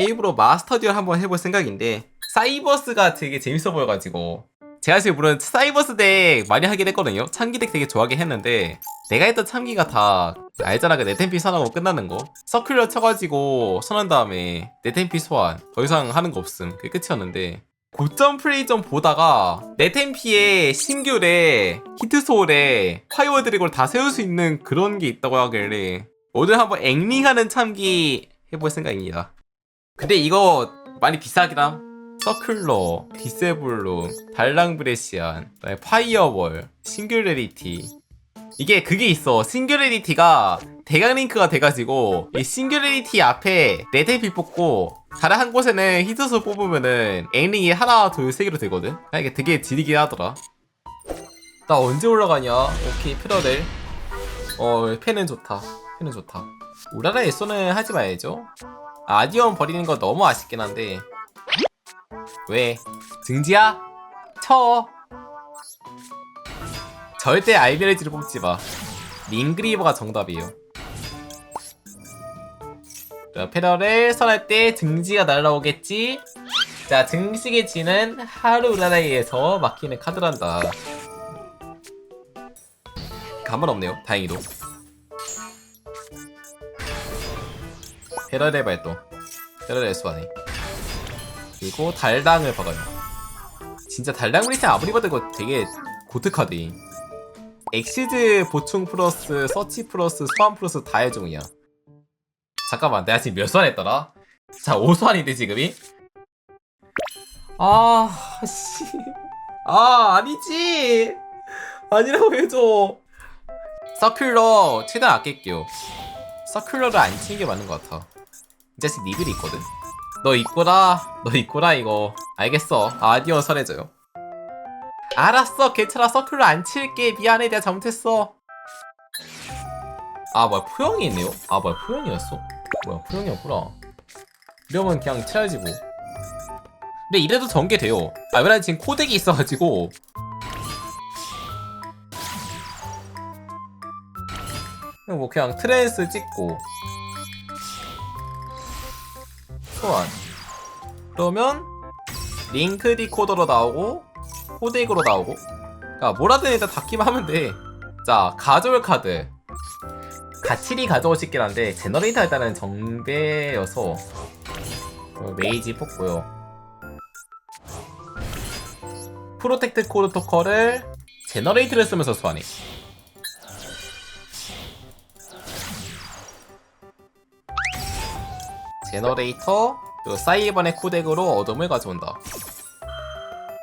게임으로 마스터 듀얼 한번 해볼 생각인데 사이버스가 되게 재밌어 보여가지고. 제가 지금 물론 사이버스 덱 많이 하긴 했거든요. 참기 덱 되게 좋아하긴 했는데 내가 했던 참기가 다 알잖아. 그 네템피 선하고 끝나는 거. 서큘러 쳐가지고 선한 다음에 네템피 소환. 더 이상 하는 거 없음. 그게 끝이었는데 고점 플레이 좀 보다가 네템피에 신규에 히트소울에 파이어 드래곤을 다 세울 수 있는 그런 게 있다고 하길래 오늘 한번 앵링하는 참기 해볼 생각입니다 근데 이거 많이 비싸긴 함. 서큘러, 디세블룸, 달랑 브레시안, 그다음에 파이어월, 싱귤레리티. 이게 그게 있어. 싱귤레리티가 대강 링크가 돼가지고 이 싱귤레리티 앞에 네테피 뽑고 다른 한 곳에는 히트소 뽑으면은 앵링이 하나 둘 세 개로 되거든? 아, 이게 되게 지리긴 하더라. 나 언제 올라가냐? 오케이 패러렐 어 펜은 좋다. 펜은 좋다. 우라라 에소는 하지 말죠 아디언 버리는 거 너무 아쉽긴 한데. 왜? 증지야? 쳐. 절대 알베레지를 뽑지 마. 링그리버가 정답이에요. 자, 패러를 선할 때 증지가 날라오겠지? 자 증식의 지는 하루 우라라이에서 막히는 카드란다. 가만 없네요 다행히도 패러의 발동. 패러의 수반에 그리고 달당을 박아요. 진짜 달당 브리스 아무리 봐도 이거 되게 고특하대 엑시즈 보충 플러스 서치 플러스 소환 플러스 다 해종이야. 잠깐만 내가 지금 몇 소환 했더라? 자 5소환인데 지금이? 아 씨. 아 아니지. 아니라고 해줘. 서큘러 최대한 아낄게요. 서큘러를 안 치는 게 맞는 것 같아 이 자식 니들이 있거든? 너 있구나. 너 있구나 이거. 알겠어. 아디언 설해줘요. 알았어. 괜찮아. 서큘러 안 칠게. 미안해. 내가 잘못했어. 아 뭐야. 포영이 있네요? 아 뭐야. 포영이었어. 뭐야. 포영이었구나. 이러면 그냥 쳐야지 뭐 근데 이래도 전개돼요. 아 왜냐면 지금 코덱이 있어가지고. 뭐 그냥 트랜스 찍고 소환. 그러면 링크 디코더로 나오고 코덱으로 나오고. 그러니까 뭐라든 일단 다 끼면 하면 돼자 가져올 카드. 가치리 가져오고 싶긴 한데 제너레이터 일단은 정배여서 어, 메이지 뽑고요. 프로텍트 코드 토커를 제너레이트를 쓰면서 소환해 제너레이터 그 사이버넷 코덱으로 어둠을 가져온다.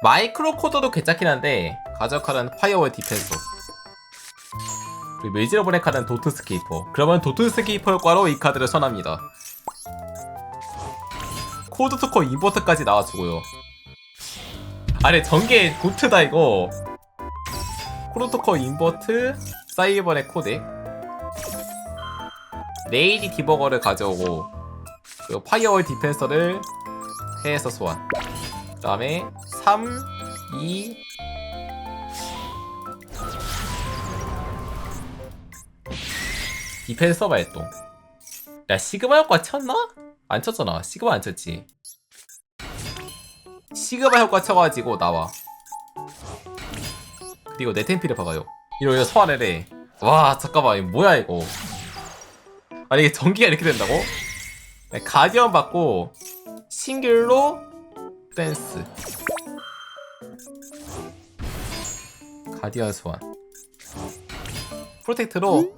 마이크로 코드도 괜찮긴 한데 가져가는 파이어월 디펜서. 그리고 메이지러블의 카드는 도트 스케이퍼. 그러면 도트 스케이퍼 효과로 이 카드를 선합니다. 코드 투커 인버터까지 나와주고요. 아니 전개 도트다 이거. 코드 투커 인버트 사이버넷 코덱. 레이디 디버거를 가져오고 그리고 파이어월 디펜서를 해에서 소환. 그 다음에 3, 2 디펜서 발동. 야 시그마 효과 쳤나? 안 쳤잖아. 시그마 안 쳤지. 시그마 효과 쳐가지고 나와. 그리고 내 템피를 박아요. 이러면 소환을 해와 잠깐만. 이거 뭐야 이거? 아니 이게 전기가 이렇게 된다고? 네, 가디언 받고 싱글로 댄스. 가디언 소환. 프로텍트로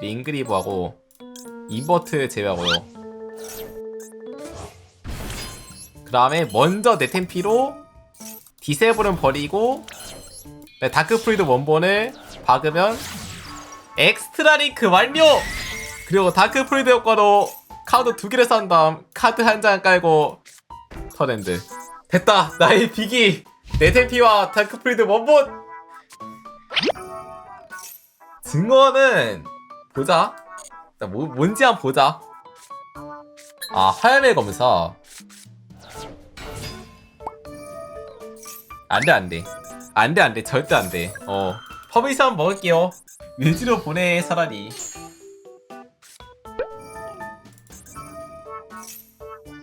링그리브하고 인버트 제외하고요. 그 다음에 먼저 네템피로 디세블은 버리고 네, 다크프리드 원본을 박으면 엑스트라 링크 완료! 그리고 다크프리드 효과로 카드 두 개를 산 다음 카드 한 장 깔고 터랜드. 됐다. 나의 비기 네템피와 다크프리드 원본. 증거는 보자. 자, 뭐, 뭔지 한번 보자. 아 하얀의 검사 안돼 안돼. 안돼 안돼. 절대 안돼. 어 퍼비스 한번 먹을게요. 뮤즈로 보내 차라리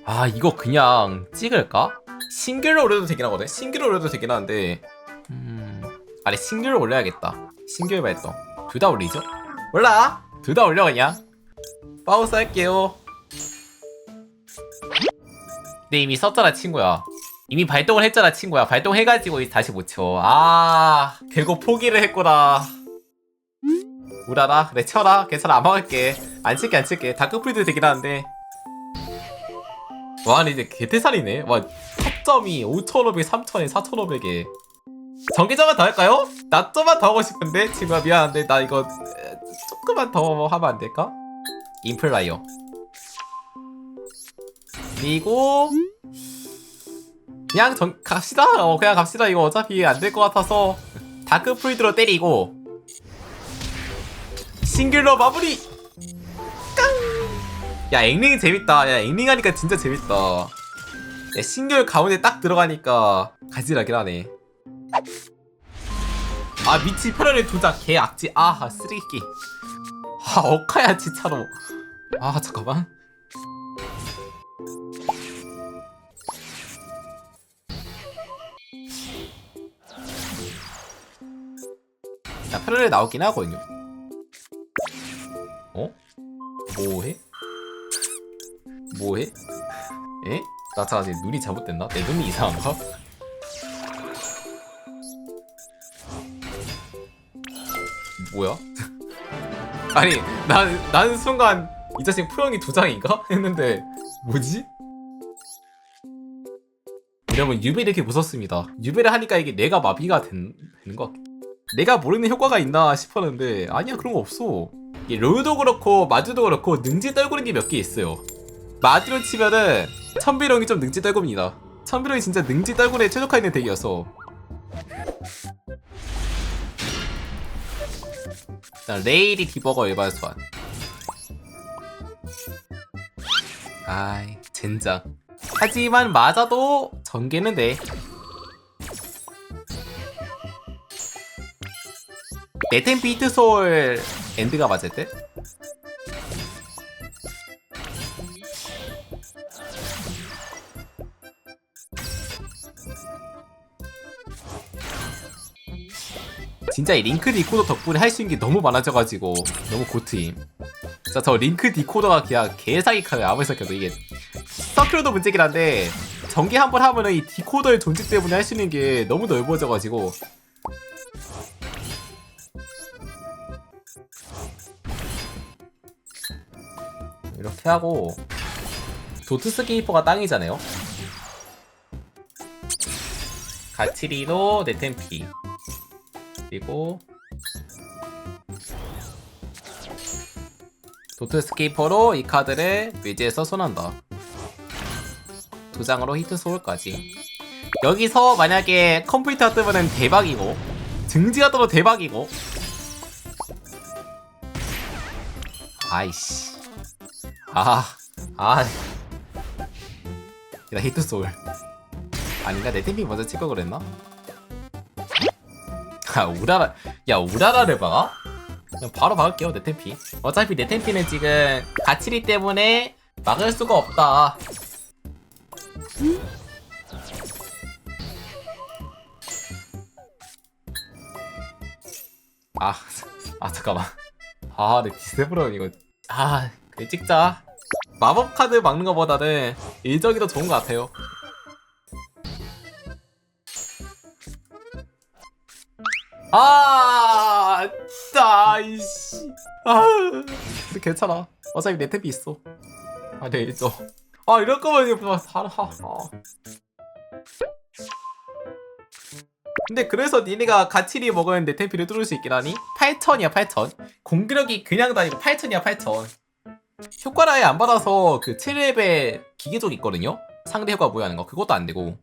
아 이거 그냥 찍을까? 싱글로 올려도 되긴 하거든. 싱글로 올려도 되긴 하는데. 음... 아니 싱글로 올려야겠다. 싱글 발동. 둘 다 올리죠? 몰라. 둘 다 올려 그냥. 파우스 할게요. 근데 이미 썼잖아 친구야. 이미 발동을 했잖아 친구야. 발동해가지고 다시 못쳐아 결국 포기를 했구나. 우라라 그래 쳐라. 괜찮아. 안 막을게. 안 칠게 안 칠게. 다크프리드 되긴 하는데 와 근데 이제 개태살이네. 와 탑점이 5,500, 3,000에 4,500에. 전기점만 더 할까요? 나 좀만 더 하고 싶은데? 친구야 미안한데 나 이거 에, 조금만 더 하면 안 될까? 인플라이어 그리고 그냥 전 갑시다. 어 그냥 갑시다. 이거 어차피 안 될 것 같아서 다크프리드로 때리고. 싱글러 마무리 야 앵링 재밌다. 야 앵링 하니까 진짜 재밌다. 야 싱글 가운데 딱 들어가니까 가지락긴 하네. 아 미치 편안의 도장 개 악지. 아 쓰레기. 아 억하야 진짜로. 아 잠깐만. 야 편안에 나오긴 하거든요. 어? 뭐해? 뭐해? 에? 나 잠깐 눈이 잘못됐나? 내 눈이 이상한가? 뭐야? 아니 난, 난 순간 이 자식 표현이 두 장인가? 했는데 뭐지? 여러분 유벨 이렇게 무섭습니다 유벨을 하니까 이게 내가 마비가 된, 되는 것 같아 내가 모르는 효과가 있나 싶었는데 아니야 그런 거 없어 이 롤도 그렇고 마주도 그렇고 능지 떨구는 게 몇 개 있어요 마주로 치면은 천비령이 좀 능지 떨굽니다. 천비령이 진짜 능지 떨구에 최적화 있는 덱이어서. 자, 레이리 디버거 일반 소환. 아이 젠장. 하지만 맞아도 전개는 돼 네템 비트 소울 엔드가 맞을 때? 진짜 이 링크 디코더 덕분에 할 수 있는 게 너무 많아져가지고 너무 고트임. 진짜 저 링크 디코더가 그냥 개사기 카드 아무리 생각해도. 이게 서큐로도 문제긴 한데 전개 한 번 하면은 이 디코더의 존재 때문에 할 수 있는 게 너무 넓어져가지고. 이렇게 하고 도트 스케이퍼가 땅이잖아요. 가치리노 네템피 그리고 도트 스케이퍼로 이 카드를 뮤지에서 손한다 두 장으로 히트 소울까지 여기서 만약에 컴퓨터 뜨면은 대박이고 증지가 떠도 대박이고 아이씨 아, 아. 나 히트 소울. 아닌가? 내 템핑 먼저 찍고 그랬나? 아, 우라라. 야, 우라라를 봐? 그냥 바로 박을게요, 내 템피. 어차피 내 템피는 지금 가치리 때문에 막을 수가 없다. 아, 아, 잠깐만. 아, 내 디세브론 이거. 아, 그래 찍자. 마법 카드 막는 것보다는 일적이 더 좋은 것 같아요. 아, 진짜, 이씨. 아, 괜찮아. 어차피 내 탭이 있어. 아, 네, 있어. 아, 이럴 거면 이거 뭐 다, 하, 아. 근데 그래서 니네가 가치리 먹은 내 템피를 뚫을 수 있긴 하니? 8천이야 8천 공격력이 그냥 다니고 8천이야 8천 효과를 아예 안 받아서 그 7렙의 기계적 있거든요? 상대 효과 부여하는 거 그것도 안 되고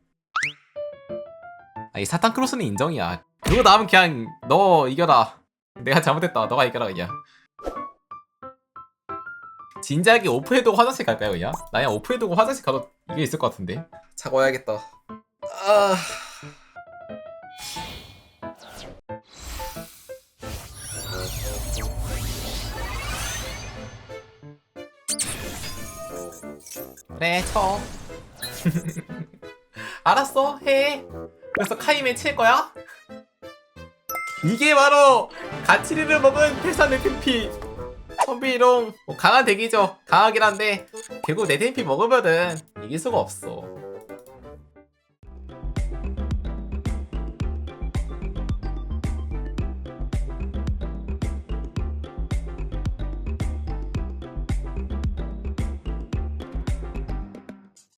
아이 사탄 크로스는 인정이야 그거 나오면 그냥 너 이겨라. 내가 잘못했다. 너가 이겨라 그냥. 진작에 오프해두고 화장실 갈까요 그냥? 나 그냥 오프해두고 화장실 가도 이게 있을 것 같은데. 자고 와야겠다. 아... 그래 쳐. 알았어 해. 그래서 카이맨 칠 거야? 이게 바로 가치리를 먹은 회사의 템피. 선비롱. 뭐 강한 덱이죠. 강하긴 한데 결국 내 템피 먹으면은 이길 수가 없어